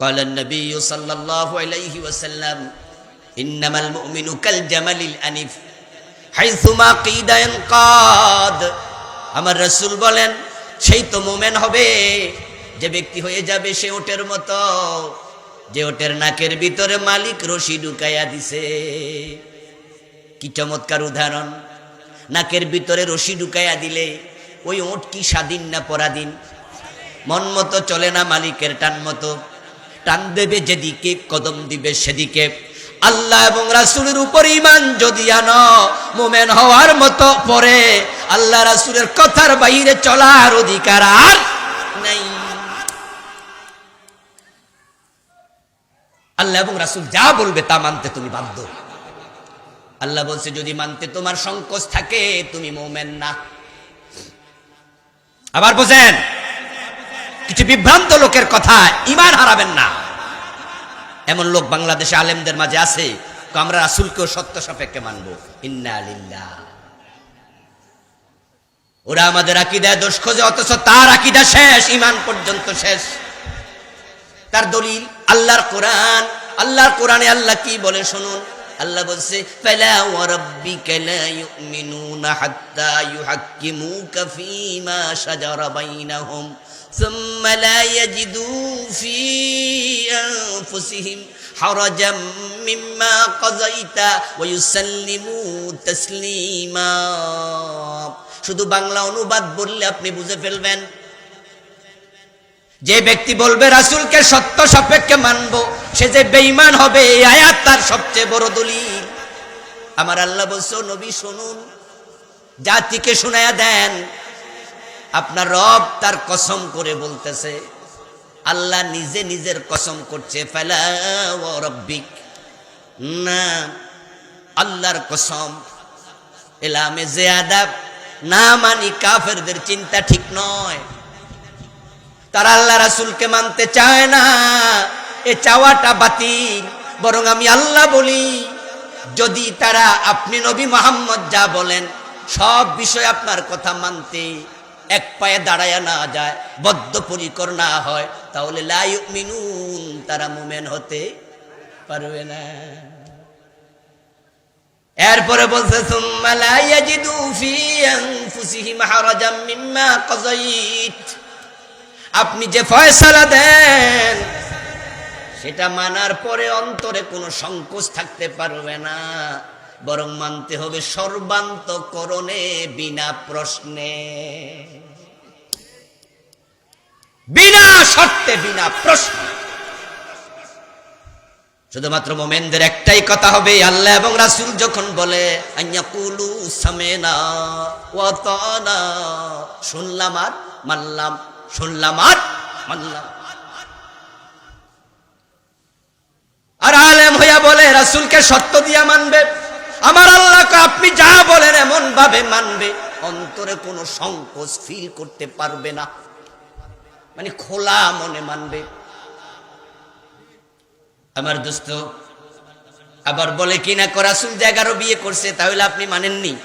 قال النبي صلى الله عليه وسلم إنما المؤمن كالجمل الأنف حيثما قيد ينقاد আমার রসুল বলেন সেই তো মোমেন হবে যে ব্যক্তি হয়ে যাবে সে ওটের মতো যে ওটের নাকের ভিতরে মালিক রশি ঢুকাইয়া দিছে কি চমৎকার উদাহরণ নাকের ভিতরে রশি ঢুকাইয়া দিলে ওই ওট কি স্বাধীন না পরাধীন মন মতো চলে না মালিকের টান মতো টান দেবে যেদিকে, কদম দিবে সেদিকে। আল্লাহ এবং রাসুলের উপর ইমান যদি আনো, মোমেন হওয়ার মতো পরে আল্লাহ রাসুলের কথার বাইরে চলার অধিকার আর নাই। আল্লাহ এবং রাসুল যা বলবে তা মানতে তুমি বাধ্য। আল্লাহ বলছে, যদি মানতে তোমার সংকোচ থাকে, তুমি মোমেন না। আবার বোঝেন কিছু বিভ্রান্ত লোকের কথা ইমান হারাবেন না। এমন লোক বাংলাদেশে আলেমদের মাঝে আছে আমরা রাসুলকেও সত্য সাপেক্ষে মানবো। ইন্না ওরা আমাদের আকিদায় দোষ খোঁজে, অথচ তার আকিদা শেষ ইমান পর্যন্ত শেষ। তার দলিল, আল্লাহর কোরআন। আল্লাহর কোরআনে আল্লাহ কি বলে শুনুন? আল্লাহ বলছে, ফালা ثم لا يجدوا في أنفسهم حرجا مما قضيت ويسلموا تسليما শুধু বাংলা অনুবাদ বললে আপনি বুঝে ফেলবেন যে ব্যক্তি বলবে রাসুলকে সত্য সাপেক্ষে মানব সে যে বেঈমান হবে এই আয়াত তার সবচেয়ে বড় দলিল আমার আল্লাহ বলছো নবী শুনুন জাতিকে শুনায়া দেন আপনার রব তার কসম করে বলতেছে, আল্লাহ নিজে নিজের কসম করছে, ফেলা রব্বিক, না, আল্লাহর কসম, এলামে যে আদাব না মানি কাফেরদের চিন্তা ঠিক নয়। তারা আল্লাহ রাসুলকে মানতে চায় না, এ চাওয়াটা বাতিল, বরং আমি আল্লাহ বলি, যদি তারা আপনি নবী মোহাম্মদ যা বলেন, সব বিষয় আপনার কথা মানতে এক পায়ে দাঁড়ায় না যায়, বদ্ধপরিকর না হয়, তাহলে লাইক মিনুন তারা মুমেন হতে পারবে না। এরপরে বলছে আপনি যে ফয়সালা দেন, সেটা মানার পরে অন্তরে কোনো সংকোচ থাকতে পারবে না, বরং মানতে হবে সর্বান্তকরণে বিনা প্রশ্নে। বিনা শর্তে, বিনা প্রশ্ন। শুধুমাত্র মোমেনদের একটাই কথা হবে, আল্লাহ এবং রাসুল যখন বলে শুনলাম আর মানলাম, শুনলাম আর মানলাম। আর আলেম হইয়া বলে, রাসুলকে সত্য দিয়া মানবে। আমার আল্লাহকে আপনি যা বলেন এমন ভাবে মানবে, অন্তরে কোনো সংকোচ ফিল করতে পারবে না। মানে খোলা মনে মানবে। আমার দোস্ত, আবার বলে কিনা করাসুল জায়গারও বিয়ে করছে, তাহলে আপনি মানেননি?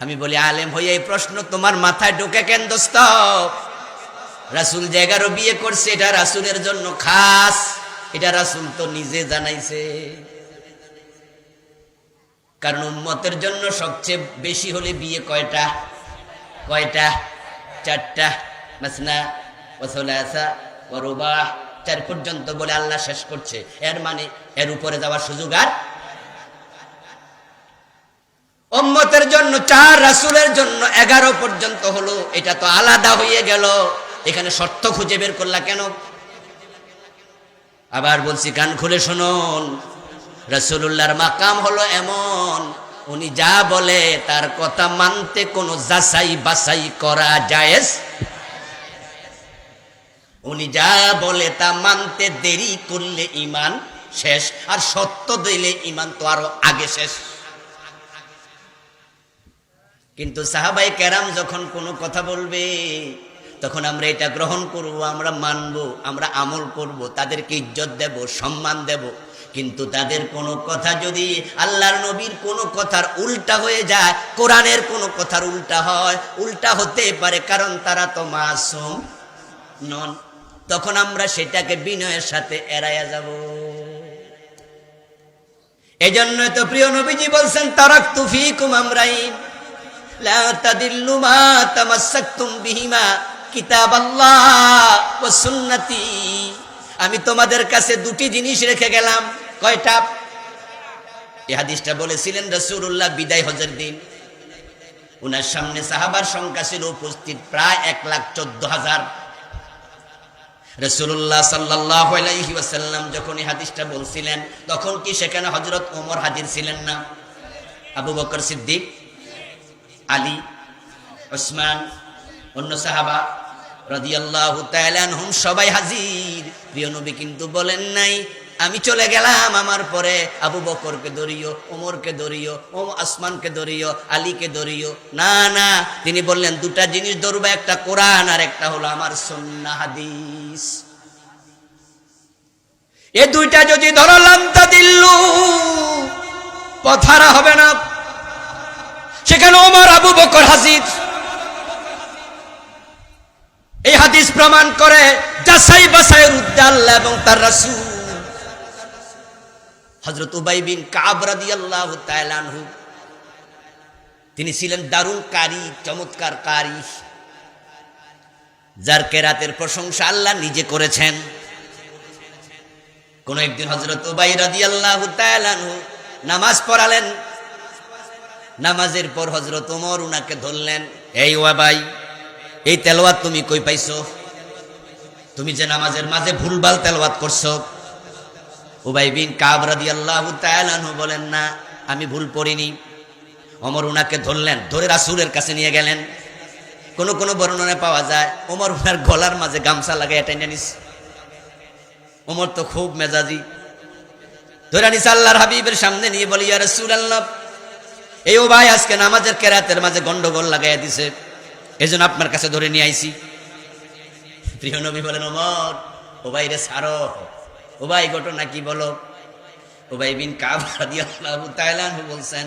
আমি বলি, আলেম হইয়া এই প্রশ্ন তোমার মাথায় ঢোকে কেন দোস্ত? রাসুল জায়গারও বিয়ে করছে, এটা রাসুলের জন্য খাস। এটা রাসুল তো নিজে জানাইছে। কারণ উম্মতের জন্য সবচেয়ে বেশি হলে বিয়ে কয়টা? কয়টা? চারটা? মাসনা ওসলাসা ওরুবাহ চার পর্যন্ত বলে আল্লাহ শেষ করছে। এর মানে এর উপরে যাওয়ার সুযোগ আর উম্মতের জন্য, চার রাসুলের জন্য এগারো পর্যন্ত হলো। এটা তো আলাদা হয়ে গেল। এখানে শর্ত খুঁজে বের করলা কেন? আবার বলছি, কান খুলে শুনুন। রসুল্লাহর মাকাম হলো এমন, উনি যা বলে তার কথা মানতে কোনো যাচাই বাছাই করা জায়েজ উনি যা বলে তা মানতে দেরি করলে ইমান শেষ, আর সত্য দিলে ইমান তো আরও আগে শেষ। কিন্তু সাহাবাই কেরাম যখন কোনো কথা বলবে, তখন আমরা এটা গ্রহণ করব, আমরা মানব, আমরা আমল করব, তাদেরকে ইজ্জত দেব, সম্মান দেব। কিন্তু তাদের কোনো কথা যদি আল্লাহর নবীর কোনো কথার উল্টা হয়ে যায়, কোরআনের কোনো কথার উল্টা হয়, উল্টা হতে পারে, কারণ তারা তো মাসুম নন। তখন আমরা সেটাকে বিনয়ের সাথে এড়াইয়া যাব। এই জন্যই তো প্রিয় নবীজি বলছেন তারাক তুফিকুম আমরাইন, লা তাদিল্লু মা তামাসসাকতুম বিহিমা কিতাবাল্লাহ ওয়া সুন্নতি। আমি তোমাদের কাছে দুটি জিনিস রেখে গেলাম। কয়টা? এই হাদিসটা বলেছিলেন রাসূলুল্লাহ বিদায় হজের দিন। উনার সামনে সাহাবার সংখ্যা ছিল উপস্থিত প্রায় এক লাখ চোদ্দ হাজার। রসুল্লাহ সাল্লাহ যখন এই হাদিসটা বলছিলেন, তখন কি সেখানে হজরত ওমর হাজির ছিলেন না? আবু বকর সিদ্দিক, আলী, ওসমান, অন্য সাহাবা সবাই হাজির। কিন্তু বলেন নাই, আমি চলে গেলাম আমার পরে। আবু বকরকে ধরিও, ওমরকে ধরিও, ওম আসমানকে ধরিও, আলীকে ধরিও। না না, তিনি বললেন, দুটা জিনিস ধরবা, একটা কোরআন আর একটা হলো আমার সন্না হাদিস। এ দুইটা যদি ধরলাম তা দিল্লু, পথারা হবে না। সেখানে ওমর আবু বকর হাজির। এই হাদিস প্রমাণ করে যাচাই বাছাইয়ের উদ্দে এবং তার রাসূল। হযরত উবাই বিন কাব রাদিয়াল্লাহু তাআলা আনহু, তিনি ছিলেন দারুণ কারি, চমৎকার কারি। যার কেরাতের প্রশংসা আল্লাহ নিজে করেছেন। কোন একদিন হযরত উবাই রাদিয়াল্লাহু তাআলা নামাজ পড়ালেন। নামাজের পর হজরত ওমর উনাকে ধরলেন, এই ওয়াবাই এই তেলাওয়াত তুমি কই পাইছো? তুমি যে নামাজের মাঝে ভুলভাল তেলাওয়াত করছ। উবাই বিন কাব তাআলা আনহু বলেন, না, আমি ভুল পড়িনি। অমর উনাকে ধরলেন, ধরে রাসূলের কাছে নিয়ে গেলেন। কোন কোনো বর্ণনায় পাওয়া যায়, ওমর উনার গলার মাঝে গামছা লাগাই টেনে ওমর তো খুব মেজাজি। ধরে নিস আল্লাহর হাবিবের সামনে নিয়ে বলি আর ইয়া রাসূলুল্লাহ, এই ও ভাই আজকে নামাজের কেরাতের মাঝে গন্ডগোল লাগাইয়া দিছে, এজন্য আপনার কাছে ধরে নিয়ে আইছি। প্রিয় নবী বলেন, ওমর, ও ভাই রে সারো ও ভাই, ঘটনা কি বলো? ও ভাই বিন কাব রাদিয়াল্লাহু তাআলা বলছেন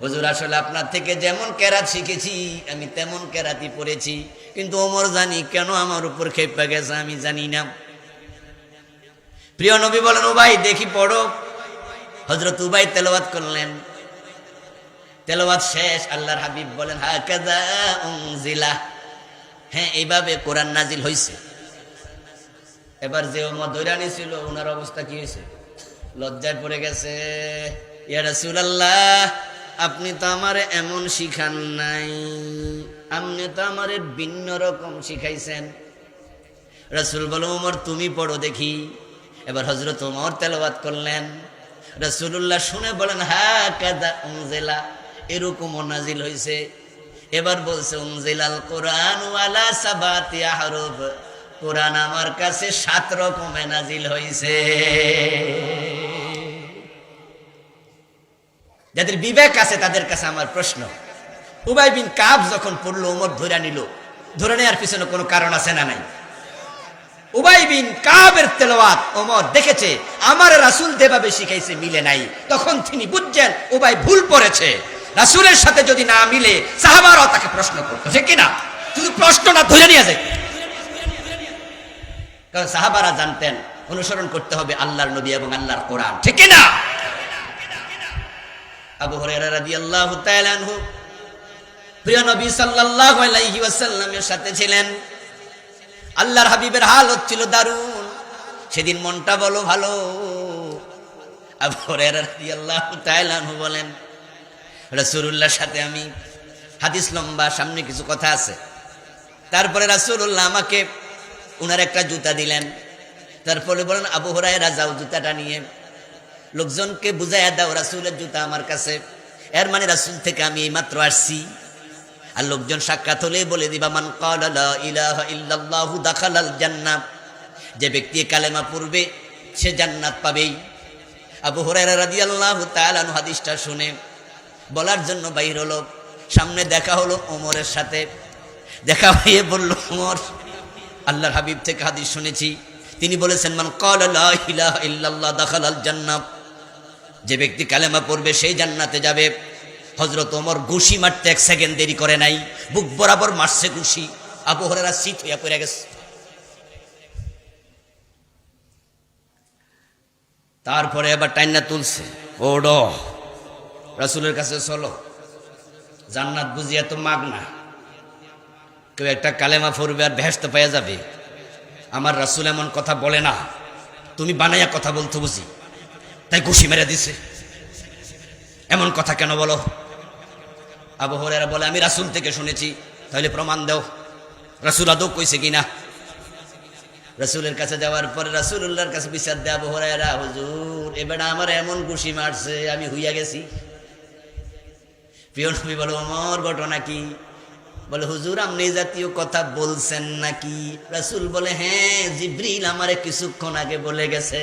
হুজুর, আসলে আপনার থেকে যেমন কেরাত শিখেছি, আমি তেমন কেরাতি পড়েছি। কিন্তু ওমর জানি, কেন আমার উপর খেপে গেছে আমি জানি না। প্রিয় নবী বলেন ভাই দেখি পড়ো। হজরত উবাই তেলাওয়াত করলেন। তেলাওয়াত শেষ, আল্লাহর হাবিব বলেন হাকাদা উনজিলা। হ্যাঁ এইভাবে কোরআন নাজিল হইছে। এবার যে ওমর দৈরানি ছিল ওনার অবস্থা কি হয়েছে লজ্জায় পড়ে গেছে। ইয়া রাসূলুল্লাহ আপনি তো আমারে এমন শিখান নাই। আপনি তো আমারে ভিন্ন রকম শিখাইছেন। রাসূল বলো ওমর, তুমি পড়ো দেখি। এবার হজরত ওমর তেলাওয়াত করলেন। রাসূলুল্লাহ শুনে বলেন হা কাদা উনজিলা। এরকম নাজিল হয়েছে এবার বলছে উমজেলাল কোরআন কোরআন আমার কাছে সাত রকমে নাজিল হয়েছে যাদের বিবেক আছে তাদের কাছে আমার প্রশ্ন। উবাই বিন কাব যখন পড়ল ওমর ধরে নিল। ধরে নেওয়ার পিছনে কোনো কারণ আছে না নাই? উবাই বিন কাবের তেলাওয়াত ওমর দেখেছে, আমার রাসূল যেভাবে শিখাইছে মিলে নাই। তখন তিনি বুঝছেন উবাই ভুল পড়েছে। রাসূলের সাথে যদি না মিলে সাহাবারাও তাকে প্রশ্ন করতো কিনা? শুধু প্রশ্নটা ধরে নিয়ে যায়। কারণ সাহাবারা জানতেন, অনুসরণ করতে হবে আল্লাহর নবী এবং আল্লাহর কোরআন, ঠিক না আবু হুরায়রা রাদিয়াল্লাহু তাআলা আনহু, প্রিয় নবী সাল্লাল্লাহু আলাইহি ওয়াসাল্লামের সাথে ছিলেন। আল্লাহর হাবিবের হাল হচ্ছিল দারুণ। সেদিন মনটা বলো ভালো। আবু হুরায়রা রাদিয়াল্লাহু তাআলা আনহু বলেন, রাসূলুল্লাহর সাথে আমি হাদিস লম্বা, সামনে কিছু কথা আছে। তারপরে রাসূলুল্লাহ আমাকে উনার একটা জুতা দিলেন। তারপরে বলেন, আবু হরাইরা যাও জুতাটা নিয়ে। লোকজনকে বুঝাইয়া দাও, রাসুলের জুতা আমার কাছে। এর মানে রাসুল থেকে আমি এই মাত্র আসছি। আর লোকজন সাক্ষাৎ হলে বলে দিবা, মান ইল্লাল্লাহু দাখালাল জান্নাত যে ব্যক্তি কালেমা পড়বে, সে জান্নাত পাবেই। আবু হুরায়রা রাদিয়াল্লাহু তাআলা হাদিসটা শুনে, বলার জন্য বাইর হলো, সামনে দেখা হলো ওমরের সাথে। দেখা হয়ে বলল, ওমর, আল্লাহর হাবিব থেকে হাদিস শুনেছি। তিনি বলেছেন, মান কালা ইল্লাল্লাহ দাখালাল জান্নাত যে ব্যক্তি কালেমা পড়বে সেই জান্নাতে যাবে। হজরত ওমর ঘুষি মারতে এক সেকেন্ড দেরি করে নাই, বুক বরাবর মারছে ঘুষি। আবহরেরা শীত হইয়া পড়ে গেছে। তারপরে আবার টাইনা তুলছে। ওড, রাসুলের কাছে চলো। জান্নাত বুঝিয়া তো মাগ না। কেউ একটা কালেমা ফরবে আর ভেস্তে পাইয়া যাবে। আমার রাসুল এমন কথা বলে না। তুমি বানাইয়া কথা বলতো বুঝি। তাই ঘুষি মেরে দিছে। এমন কথা কেন বলো? আবহরেরা বলে, আমি রাসুল থেকে শুনেছি, তাহলে প্রমাণ দাও। রাসুল আদৌ কইছে কিনা? রাসুলের কাছে যাওয়ার পরে রাসুল্লাহর কাছে বিচার দেয়া বহরায়রা হুজুর এবার আমার এমন ঘুষি মারছে, আমি হইয়া গেছি। প্রিয় নবী বলো আমার ঘটনা কি? বলে, হুজুর, আপনি জাতীয় কথা বলছেন নাকি? রাসুল বলে হ্যাঁ জিব্রিল আমারে কিছুক্ষণ আগে বলে গেছে।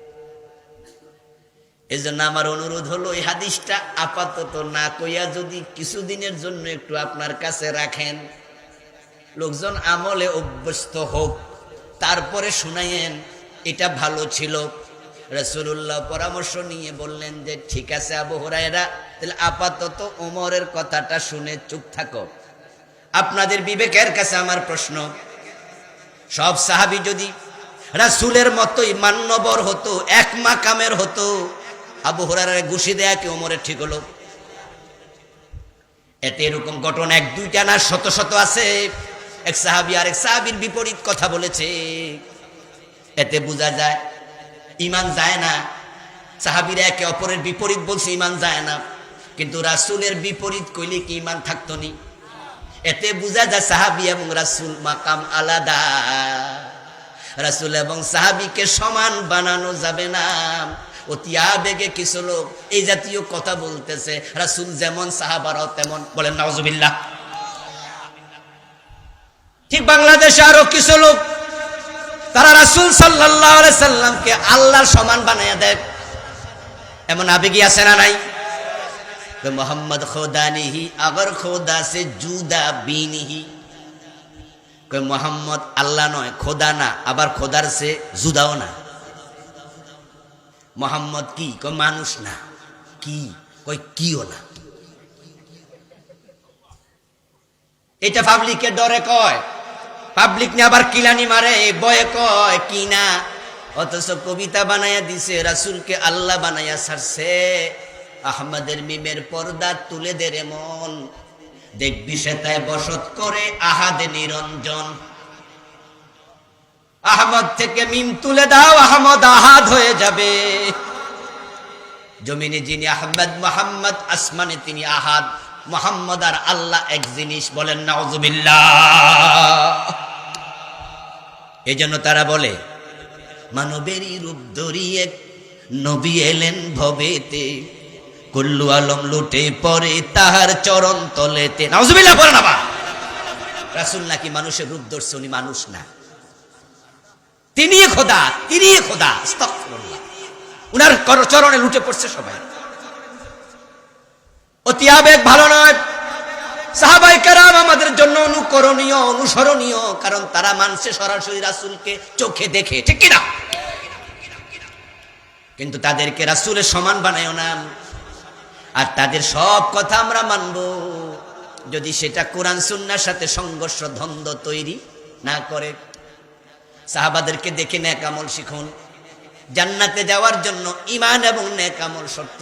এই জন্য আমার অনুরোধ হলো, এই হাদিসটা আপাতত না কইয়া যদি কিছুদিনের জন্য একটু আপনার কাছে রাখেন। লোকজন আমলে অভ্যস্ত হোক, তারপরে শুনাইয়েন এটা ভালো ছিল। রসুল্লাহ পরামর্শ নিয়ে বললেন যে, ঠিক আছে আবু হরাইরা তাহলে আপাতত ওমরের কথাটা শুনে চুপ থাকো। আপনাদের বিবেকের কাছে আমার প্রশ্ন, সব সাহাবি যদি রাসুলের মতোই মান্যবর হতো, এক মাকামের হতো আবু হরারে ঘুষি দেয়া কি ওমরের ঠিক হলো? এতে এরকম ঘটনা এক, দুইটা না, শত শত আছে। এক সাহাবি আর এক সাহাবির বিপরীত কথা বলেছে। এতে বোঝা যায়, ইমান যায় না। সাহাবিরা একে অপরের বিপরীত বলছে, ইমান যায় না। কিন্তু রাসুলের বিপরীত কইলে কি ইমান থাকতো নি? এতে বোঝা যায় সাহাবি এবং রাসুল মাকাম আলাদা। রাসুল এবং সাহাবিকে সমান বানানো যাবে না। অতি আবেগে কিছু লোক এই জাতীয় কথা বলতেছে, রাসুল যেমন সাহাবারাও তেমন। বলেন নজবিল্লাহ ঠিক বাংলাদেশে আরও কিছু লোক, তারা রাসুল সাল্লাহ সাল্লামকে আল্লাহর সমান বানাইয়া দেয়। এমন আবেগী আছে না নাই? মোহাম্মদ খোদা নিহি আগর খোদা সে জুদা বিনিহি। মোহাম্মদ আল্লাহ নয়, খোদা না, আবার খোদার সে জুদাও না। মোহাম্মদ কি? কই মানুষ না। কি? কই কিও না। এটা পাবলিকে ডরে কয়। পাবলিক নিয়ে আবার কিলানি মারে বয়ে কয়, কি না? অথচ কবিতা বানাইয়া দিছে, রাসুলকে আল্লাহ বানাইয়া ছাড়ছে। আহমদের মিমের পর্দা তুলে দে রে মন। দেখবি সেতায় বসত করে আহাদে নিরঞ্জন। আহমদ থেকে মিম তুলে দাও, আহমদ আহাদ হয়ে যাবে। জমিনে যিনি আহমদ, মোহাম্মদ আসমানে তিনি আহাদ। মোহাম্মদ আর আল্লাহ এক জিনিস বলেন, নাউজুবিল্লাহ। এই জন্য তারা বলে, মানবেরই রূপ ধরিয়ে নবী এলেন ভবেতে। কুল্লু আলম লুটে পরে তাহার চরণ তলেতে। নাউজুবিল্লাহ পড়ে না বা রাসুল নাকি মানুষের রূপ উনি মানুষ না। তিনি খোদা তিনি খোদা। উনার চরণে লুটে পড়ছে সবাই। অতি আবেগ ভালো নয়। সাহাবাই কারাম আমাদের জন্য অনুকরণীয়, অনুসরণীয়, কারণ তারা মানছে সরাসরি রাসুলকে চোখে দেখে, ঠিক কিনা? কিন্তু তাদেরকে রাসুলের সমান বানায় না। আর তাদের সব কথা আমরা মানব। যদি সেটা কোরআন, সুন্নার সাথে সংঘর্ষ, দ্বন্দ্ব তৈরি না করে সাহাবাদেরকে দেখে ন্যাক আমল শিখুন। জান্নাতে যাওয়ার জন্য ইমান এবং ন্যাক আমল শর্ত।